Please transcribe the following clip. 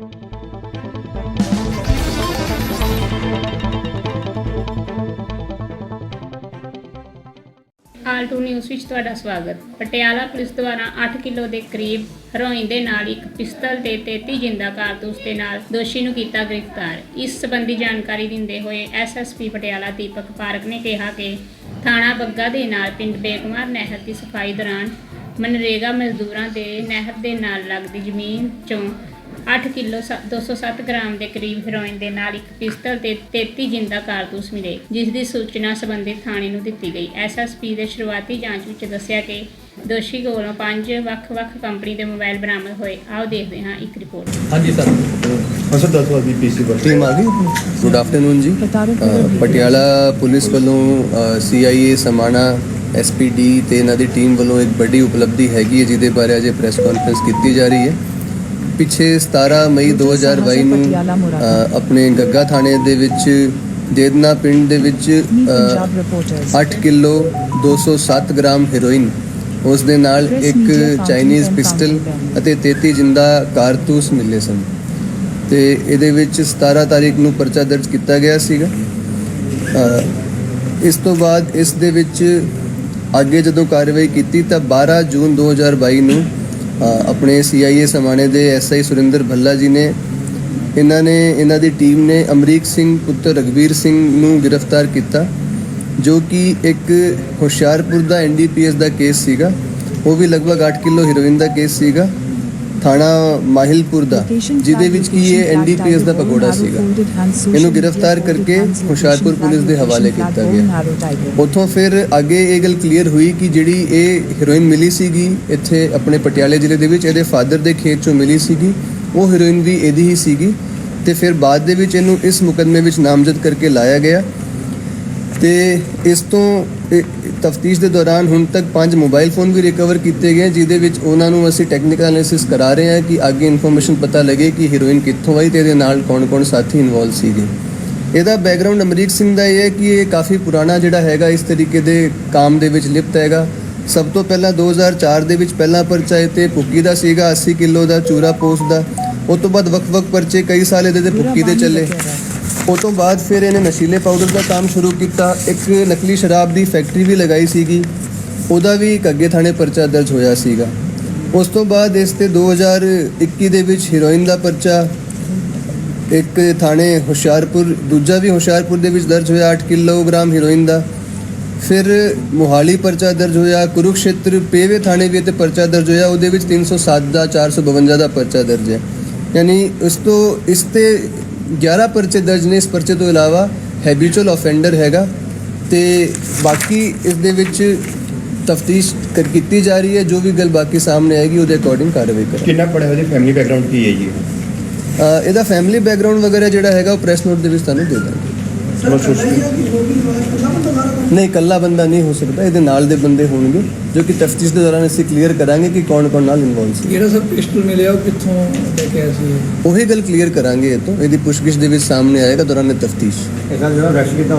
Alt news ਵਿੱਚ ਤੁਹਾਡਾ ਸਵਾਗਤ। ਪਟਿਆਲਾ ਪੁਲਿਸ ਦੁਆਰਾ 8 ਕਿਲੋ ਦੇ ਕਰੀਬ ਹੈਰੋਇਨ ਦੇ ਨਾਲ ਇੱਕ ਪਿਸਤਲ ਤੇ 33 ਜਿੰਦਾ ਕਾਰਤੂਸ ਦੇ ਨਾਲ ਦੋਸ਼ੀ ਨੂੰ ਕੀਤਾ ਗ੍ਰਿਫਤਾਰ। ਇਸ ਸੰਬੰਧੀ ਜਾਣਕਾਰੀ ਦਿੰਦੇ ਹੋਏ ਐਸਐਸਪੀ ਪਟਿਆਲਾ ਦੀਪਕ ਪਾਰਕ ਨੇ ਕਿਹਾ ਕਿ ਥਾਣਾ ਬੱਗਾ ਦੇ ਨਾਲ ਪਿੰਡ ਬੇਕੁਮਾਰ ਨਹਿਰ ਦੀ ਸਫ਼ਾਈ ਦੌਰਾਨ ਮਨਰੇਗਾ ਮਜ਼ਦੂਰਾਂ ਦੇ ਨਹਿਰ ਦੇ ਨਾਲ ਲੱਗਦੀ ਜ਼ਮੀਨ ਚੋਂ 8 ਕਿਲੋ 207 ਗ੍ਰਾਮ ਦੇ ਕਰੀਬ ਹੈਰੋਇਨ ਦੇ ਨਾਲ ਇੱਕ ਪਿਸਤਲ ਤੇ 33 ਜਿੰਦਾ ਕਾਰਤੂਸ ਮਿਲੇ ਜਿਸ ਦੀ ਸੂਚਨਾ ਸੰਬੰਧਿਤ ਥਾਣੇ ਨੂੰ ਦਿੱਤੀ ਗਈ। ਐਸਐਸਪੀ ਦੇ ਸ਼ੁਰੂਆਤੀ ਜਾਂਚ ਵਿੱਚ ਦੱਸਿਆ ਕਿ ਦੋਸ਼ੀ ਕੋਲੋਂ ਪੰਜ ਵੱਖ-ਵੱਖ ਕੰਪਨੀ ਦੇ ਮੋਬਾਈਲ ਬਰਾਮਦ ਹੋਏ। ਆਓ ਦੇਖਦੇ ਹਾਂ ਇੱਕ ਰਿਪੋਰਟ। ਹਾਂਜੀ ਸਰ। ਅਸਰ ਦੱਸੋ ਅਭੀ ਪੀਸੀ ਪਰ ਟੀਮ ਆ ਗਈ ਗੁੱਡ ਆਫਟਰਨੂਨ ਜੀ। ਪਟਿਆਲਾ ਪੁਲਿਸ ਵੱਲੋਂ ਸੀਆਈਏ ਸਮਾਣਾ ਐਸਪੀਡੀ ਤੇ ਇਹਨਾਂ ਦੀ ਟੀਮ ਵੱਲੋਂ ਇੱਕ ਵੱਡੀ ਉਪਲਬਧੀ ਹੈਗੀ ਹੈ ਜਿਹਦੇ ਬਾਰੇ ਅਜੇ ਪ੍ਰੈਸ ਕਾਨਫਰੰਸ ਕੀਤੀ ਜਾ ਰਹੀ ਹੈ। ਪਿੱਛੇ 17 ਮਈ 2022 ਨੂੰ ਆਪਣੇ ਗੱਗਾ ਥਾਣੇ ਦੇ ਵਿੱਚ ਦੇਦਨਾ ਪਿੰਡ ਦੇ ਵਿੱਚ ਪੰਜਾਬ ਅ, ਰਿਪੋਰਟਰਸ 8 ਕਿਲੋ 207 ਗ੍ਰਾਮ ਹੈਰੋਇਨ ਉਸ ਦੇ ਨਾਲ ਇੱਕ ਚਾਈਨੀਜ਼ ਪਿਸਟਲ ਅਤੇ 33 ਜਿੰਦਾ ਕਾਰਤੂਸ ਮਿਲੇ ਸਨ। ਤੇ ਇਹਦੇ ਵਿੱਚ 17 ਤਾਰੀਖ ਨੂੰ ਪਰਚਾ ਦਰਜ ਕੀਤਾ ਗਿਆ ਸੀਗਾ। ਇਸ ਤੋਂ ਬਾਅਦ ਇਸ ਦੇ ਵਿੱਚ ਅੱਗੇ ਜਦੋਂ ਕਾਰਵਾਈ ਕੀਤੀ ਤਾਂ 12 ਜੂਨ 2022 ਨੂੰ ਆਪਣੇ ਸੀਆਈਏ ਸਮਾਣੇ ਦੇ ਐਸਆਈ ਸੁਰਿੰਦਰ ਭੱਲਾ ਜੀ ਨੇ। ਇਹਨਾਂ ਨੇ, ਇਹਨਾਂ ਦੀ ਟੀਮ ਨੇ ਅਮਰੀਕ ਸਿੰਘ ਪੁੱਤਰ ਰਗਵੀਰ ਸਿੰਘ ਨੂੰ ਗ੍ਰਿਫਤਾਰ ਕੀਤਾ, ਜੋ ਕਿ ਇੱਕ ਹੁਸ਼ਿਆਰਪੁਰ ਦਾ ਐਨਡੀਪੀਐਸ ਦਾ ਕੇਸ ਸੀਗਾ। ਉਹ ਵੀ ਲਗਭਗ 8 ਕਿਲੋ ਹੀਰੋਇਨ ਦਾ ਕੇਸ ਸੀਗਾ। ਥਾਣਾ ਮਾਹਿਲਪੁਰ ਦਾ ਜਿਹਦੇ ਵਿੱਚ ਕੀ ਇਹ ਐਨਡੀਪੀਐਸ ਦਾ ਪਕੌੜਾ ਸੀਗਾ। ਇਹਨੂੰ ਗ੍ਰਿਫਤਾਰ ਕਰਕੇ ਹੁਸ਼ਿਆਰਪੁਰ ਪੁਲਿਸ ਦੇ ਹਵਾਲੇ ਕੀਤਾ ਗਿਆ। ਉਥੋਂ ਫਿਰ ਅੱਗੇ ਇਹ ਗੱਲ ਕਲੀਅਰ ਹੋਈ ਕਿ ਜਿਹੜੀ ਇਹ ਹੈਰੋਇਨ ਮਿਲੀ ਸੀਗੀ ਇੱਥੇ ਆਪਣੇ ਪਟਿਆਲੇ ਜ਼ਿਲ੍ਹੇ ਦੇ ਵਿੱਚ ਇਹਦੇ ਫਾਦਰ ਦੇ ਖੇਤ ਚੋਂ ਮਿਲੀ ਸੀਗੀ ਉਹ ਹੈਰੋਇਨ ਵੀ ਇਹਦੀ ਹੀ ਸੀਗੀ ਤੇ ਫਿਰ ਬਾਅਦ ਦੇ ਵਿੱਚ ਇਹਨੂੰ ਇਸ ਮੁਕੱਦਮੇ ਵਿੱਚ ਨਾਮਜ਼ਦ ਕਰਕੇ ਲਾਇਆ ਗਿਆ ਤੇ ਇਸ ਤੋਂ ਤਫਤੀਸ਼ ਦੇ ਦੌਰਾਨ ਹੁਣ ਤੱਕ ਪੰਜ ਮੋਬਾਈਲ ਫੋਨ ਵੀ ਰਿਕਵਰ ਕੀਤੇ ਗਏ, ਜਿਹਦੇ ਵਿੱਚ ਉਹਨਾਂ ਨੂੰ ਅਸੀਂ ਟੈਕਨੀਕਲ ਐਨਾਲਿਸਿਸ ਕਰਾ ਰਹੇ ਹਾਂ ਕਿ ਅੱਗੇ ਇਨਫੋਰਮੇਸ਼ਨ ਪਤਾ ਲੱਗੇ ਕਿ ਹੀਰੋਇਨ ਕਿੱਥੋਂ ਆਈ ਤੇ ਇਹਦੇ ਨਾਲ ਕੌਣ-ਕੌਣ ਸਾਥੀ ਇਨਵੋਲਵ ਸੀਗੇ। ਇਹਦਾ ਬੈਕਗ੍ਰਾਉਂਡ ਅਮਰੀਕ ਸਿੰਘ ਦਾ ਇਹ ਹੈ ਕਿ ਇਹ ਕਾਫੀ ਪੁਰਾਣਾ ਜਿਹੜਾ ਹੈਗਾ, ਇਸ ਤਰੀਕੇ ਦੇ ਕੰਮ ਦੇ ਵਿੱਚ ਲਿਪਤ ਹੈਗਾ। ਸਭ ਤੋਂ ਪਹਿਲਾਂ 2004 ਦੇ ਵਿੱਚ ਪਹਿਲਾ ਪਰਚਾ ਇਹ ਤੇ ਭੁੱਕੀ ਦਾ ਸੀਗਾ 80 ਕਿਲੋ ਦਾ ਚੂਰਾ ਪੋਸਟ ਦਾ। ਉਸ ਤੋਂ ਬਾਅਦ ਵੱਖ-ਵੱਖ ਪਰਚੇ ਕਈ ਸਾਲ ਇਹਦੇ ਤੇ ਭੁੱਕੀ ਦੇ ਚੱਲੇ। ਉਹ ਤੋਂ ਬਾਅਦ ਫਿਰ ਇਹਨੇ ਨਸ਼ੀਲੇ ਪਾਊਡਰ ਦਾ ਕੰਮ ਸ਼ੁਰੂ ਕੀਤਾ। ਇੱਕ ਨਕਲੀ ਸ਼ਰਾਬ ਦੀ ਫੈਕਟਰੀ ਵੀ ਲਗਾਈ ਸੀਗੀ। ਉਹਦਾ ਵੀ ਕੱਗੇ ਥਾਣੇ ਪਰਚਾ ਦਰਜ ਹੋਇਆ ਸੀਗਾ। ਉਸ ਤੋਂ ਬਾਅਦ ਇਸ ਤੇ 2021 ਦੇ ਵਿੱਚ ਹੀਰੋਇਨ ਦਾ ਪਰਚਾ, ਇੱਕ ਥਾਣੇ ਹੁਸ਼ਿਆਰਪੁਰ, ਦੂਜਾ ਵੀ ਹੁਸ਼ਿਆਰਪੁਰ ਦੇ ਵਿੱਚ ਦਰਜ ਹੋਇਆ 8 ਕਿਲੋਗ੍ਰਾਮ ਹੀਰੋਇਨ ਦਾ। ਫਿਰ ਮੋਹਾਲੀ ਪਰਚਾ ਦਰਜ ਹੋਇਆ, ਕੁਰੂਕਸ਼ੇਤਰ ਪੇਵੇ ਥਾਣੇ ਵੀ ਤੇ ਪਰਚਾ ਦਰਜ ਹੋਇਆ, ਉਹਦੇ ਵਿੱਚ 307 ਦਾ 452 ਦਾ ਪਰਚਾ ਦਰਜ ਹੈ। ਯਾਨੀ ਇਸ ਤੋਂ ਇਸ ਤੇ 11 ਪਰਚੇ ਦਰਜ ਨੇ। ਇਸ ਪਰਚੇ ਤੋਂ ਇਲਾਵਾ ਹੈਬਿਚੁਅਲ ਆਫੈਂਡਰ ਹੈਗਾ ਤੇ ਬਾਕੀ ਇਸ ਦੇ ਵਿੱਚ ਤਫਤੀਸ਼ ਕੀਤੀ ਜਾ ਰਹੀ ਹੈ। ਜੋ ਵੀ ਗੱਲ ਬਾਕੀ ਸਾਹਮਣੇ ਆਏਗੀ ਉਹਦੇ ਅਕੋਰਡਿੰਗ ਕਾਰਵਾਈ ਕਰਾਂਗੇ। ਕਿੰਨਾ ਪੜਿਆ ਉਹਦੀ ਫੈਮਿਲੀ ਬੈਕਗ੍ਰਾਉਂਡ ਕੀ ਹੈ ਜੀ? ਇਹਦਾ ਫੈਮਿਲੀ ਬੈਕਗ੍ਰਾਉਂਡ ਵਗੈਰਾ ਜਿਹੜਾ ਹੈਗਾ ਉਹ ਪ੍ਰੈਸ ਨੋਟ ਦੇ ਵਿੱਚ ਤੁਹਾਨੂੰ ਦੇ ਦਾਂਗੇ। ਬਹੁਤ ਨਹੀਂ ਇਕੱਲਾ ਬੰਦਾ ਨਹੀਂ ਹੋ ਸਕਦਾ। ਇਹਦੇ ਨਾਲ ਦੇ ਬੰਦੇ ਹੋਣਗੇ ਜੋ ਕਿ ਤਫਤੀਸ਼ ਦੇ ਦੌਰਾਨ ਅਸੀਂ ਕਲੀਅਰ ਕਰਾਂਗੇ ਕਿ ਕੌਣ ਕੌਣ ਨਾਲ ਇਨਵੋਲਵ ਸੀ। ਜਿਹੜਾ ਸਰ ਪਿਸਟਲ ਮਿਲਿਆ ਉਹ ਕਿੱਥੋਂ ਲੈ ਕੇ ਆਇਆ ਸੀ? ਉਹੀ ਗੱਲ ਕਲੀਅਰ ਕਰਾਂਗੇ ਇਹ ਤੋਂ। ਇਹਦੀ ਪੁੱਛਗਿੱਛ ਦੇ ਵਿੱਚ ਸਾਹਮਣੇ ਆਏਗਾ ਦੌਰਾਨ ਤਫਤੀਸ਼। ਇਹਦਾ ਜਿਹੜਾ ਰਸ਼ ਕੀਤਾ